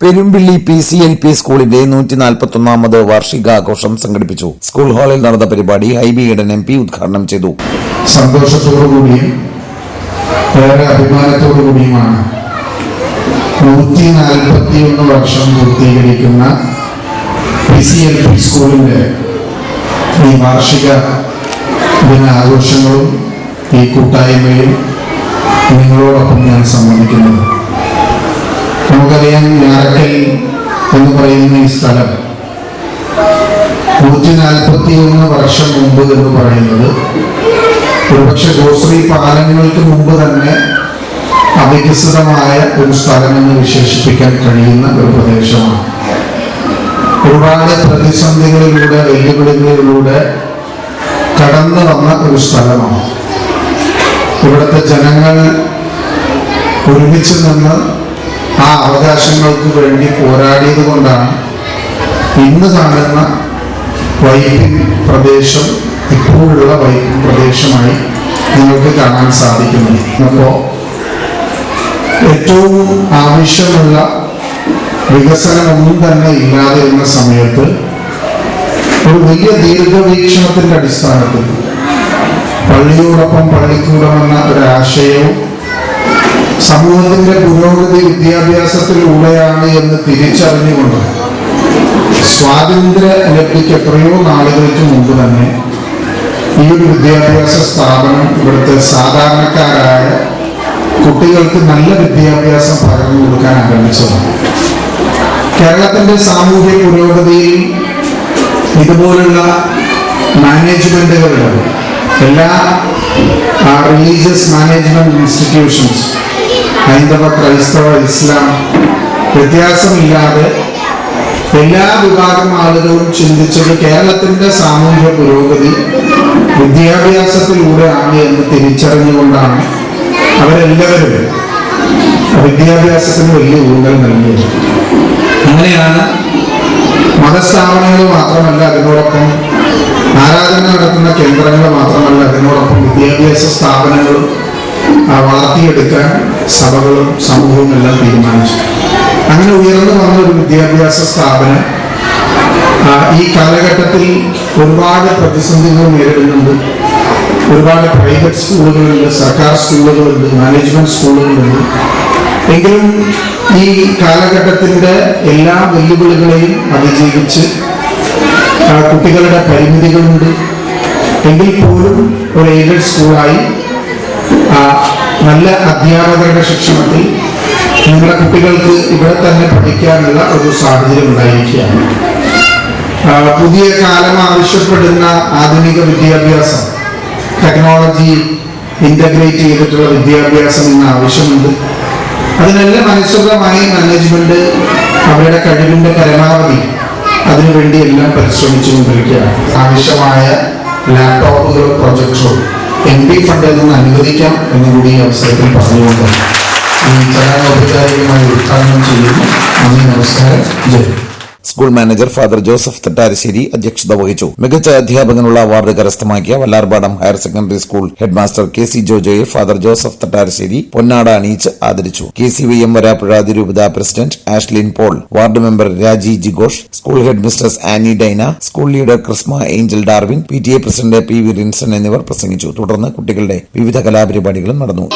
Perumpilly P C L P സ്കൂളിന്റെ നൂറ്റി നാൽപ്പത്തൊന്നാമത് വാർഷികാഘോഷം സംഘടിപ്പിച്ചു. സ്കൂൾ ഹാളിൽ നടന്ന പരിപാടി ഹൈബി ഈഡൻ എം പി ഉദ്ഘാടനം ചെയ്തു. സന്തോഷത്തോടുകൂടിയും ഏറെ വർഷം പി സി പി സ്കൂളിന്റെ ഈ വാർഷിക ദിനാഘോഷങ്ങളും ഈ കൂട്ടായ്മയും നിങ്ങളോടൊപ്പം ഞാൻ സംബന്ധിക്കുന്നത്. നമുക്കറിയാം ഞാറക്കൽ എന്ന് പറയുന്ന ഈ സ്ഥലം നൂറ്റി നാൽപ്പത്തി ഒന്ന് വർഷം മുമ്പ് എന്ന് പറയുന്നത്. ഒരുപക്ഷെ ഗോശ്രീ പാലങ്ങൾക്ക് മുമ്പ് തന്നെ അവികസിതമായ ഒരു സ്ഥലമെന്ന് വിശേഷിപ്പിക്കാൻ കഴിയുന്ന ഒരു പ്രദേശമാണ്. ഒരുപാട് പ്രതിസന്ധികളിലൂടെ വെല്ലുവിളികളിലൂടെ കടന്നു വന്ന ഒരു സ്ഥലമാണ്. ഇവിടുത്തെ ജനങ്ങൾ ഒരുമിച്ച് നിന്ന് ആ അവകാശങ്ങൾക്ക് വേണ്ടി പോരാടിയത് കൊണ്ടാണ് ഇന്ന് കാണുന്ന വൈപ്പിൻ പ്രദേശം ഇപ്പോഴുള്ള വൈപ്പിൻ പ്രദേശമായി നിങ്ങൾക്ക് കാണാൻ സാധിക്കുന്നത്. അപ്പോൾ ഏറ്റവും ആവശ്യമുള്ള വികസനമൊന്നും തന്നെ ഇല്ലാതെ ഇരുന്ന സമയത്ത് ഒരു വലിയ ദീർഘവീക്ഷണത്തിന്റെ അടിസ്ഥാനത്തിൽ പള്ളിയോടൊപ്പം പള്ളിക്കൂടമെന്ന ഒരു ആശയവും സമൂഹത്തിന്റെ പുരോഗതി വിദ്യാഭ്യാസത്തിലൂടെയാണ് എന്ന് തിരിച്ചറിഞ്ഞുകൊണ്ട് സ്വാതന്ത്ര്യ ലബ്ധിക്ക് എത്രയോ നാളുകൾക്ക് മുമ്പ് തന്നെ ഈ ഒരു വിദ്യാഭ്യാസ സ്ഥാപനം ഇവിടുത്തെ സാധാരണക്കാരായ കുട്ടികൾക്ക് നല്ല വിദ്യാഭ്യാസം പകർന്നു കൊടുക്കാൻ ആരംഭിച്ചതാണ് കേരളത്തിന്റെ സാമൂഹ്യ പുരോഗതിയിൽ ഇതുപോലുള്ള മാനേജ്മെന്റുകളുടെ എല്ലാ റിലീജിയസ് മാനേജ്മെന്റ് ഇൻസ്റ്റിറ്റ്യൂഷൻസ് ഹൈന്ദവ ക്രൈസ്തവ ഇസ്ലാം. വ്യത്യാസമില്ലാതെ എല്ലാ വിഭാഗം ആളുകളും ചിന്തിച്ചത് കേരളത്തിന്റെ സാമൂഹ്യ പുരോഗതി വിദ്യാഭ്യാസത്തിലൂടെയാണ് എന്ന് തിരിച്ചറിഞ്ഞുകൊണ്ടാണ് അവരെല്ലാവരും വിദ്യാഭ്യാസത്തിന് വലിയ ഊന്നൽ നൽകിയത്. അങ്ങനെയാണ് മതസ്ഥാപനങ്ങൾ മാത്രമല്ല അതിനോടൊപ്പം ആരാധന നടത്തുന്ന കേന്ദ്രങ്ങൾ മാത്രമല്ല അതിനോടൊപ്പം വിദ്യാഭ്യാസ സ്ഥാപനങ്ങളും വളർത്തിയെടുക്കാൻ സഭകളും സമൂഹവും എല്ലാം തീരുമാനിച്ചു. അങ്ങനെ ഉയർന്നു വന്ന ഒരു വിദ്യാഭ്യാസ സ്ഥാപനം ഈ കാലഘട്ടത്തിൽ ഒരുപാട് പ്രതിസന്ധികൾ നേരിടുന്നുണ്ട്. ഒരുപാട് പ്രൈവറ്റ് സ്കൂളുകളുണ്ട് സർക്കാർ സ്കൂളുകളുണ്ട് മാനേജ്മെന്റ് സ്കൂളുകളുണ്ട്. എങ്കിലും ഈ കാലഘട്ടത്തിന്റെ എല്ലാ വെല്ലുവിളികളെയും അതിജീവിച്ച് കുട്ടികളുടെ പരിമിതികളുണ്ട്. എങ്കിൽ പോലും ഒരു എയ്ഡഡ് സ്കൂളായി നല്ല അധ്യാപകരുടെ ശിക്ഷണത്തിൽ നിങ്ങളുടെ കുട്ടികൾക്ക് ഇവിടെ തന്നെ പഠിക്കാനുള്ള ഒരു സാഹചര്യം ഉണ്ടായിരിക്കുകയാണ്. പുതിയ കാലം ആവശ്യപ്പെടുന്ന ആധുനിക വിദ്യാഭ്യാസം ടെക്നോളജി ഇന്റഗ്രേറ്റ് ചെയ്തിട്ടുള്ള വിദ്യാഭ്യാസം ഇന്ന് ആവശ്യമുണ്ട്. അതിനെല്ലാം അനുസൃതമായി മാനേജ്മെന്റ് അവരുടെ കഴിവിന്റെ പരമാവധി അതിനുവേണ്ടി എല്ലാം പരിശ്രമിച്ചുകൊണ്ടിരിക്കുകയാണ്. ആവശ്യമായ ലാപ്ടോപ്പുകളും പ്രൊജക്ടറും എം പി ഫണ്ടിൽ നിന്ന് അനുവദിക്കാം എന്നുകൂടി ഈ അവസരത്തിൽ പറഞ്ഞുകൊണ്ട് ഈ ചടങ്ങ് ഔപചാരികമായി ഉദ്ഘാടനം ചെയ്യുന്നു. നന്ദി നമസ്കാരം. ജയ് school manager Father Joseph Thattarassery അധ്യക്ഷത വഹിച്ചു. മികച്ച അധ്യാപകനുള്ള അവാർഡ് കരസ്ഥമാക്കിയ Vallarpadam higher secondary school headmaster K C ജോജോയെ father Joseph Thattarassery പൊന്നാട അണിയിച്ച് ആദരിച്ചു. K C V M Varapuzha അതിരൂപത president Ashlin Paul ward member Raji ജിഘോഷ് school head Annie Dyna school leader Krisma Angel Darwin P T A president P V Rinson എന്നിവർ പ്രസംഗിച്ചു. തുടർന്ന് കുട്ടികളുടെ വിവിധ കലാപരിപാടികളും നടന്നു.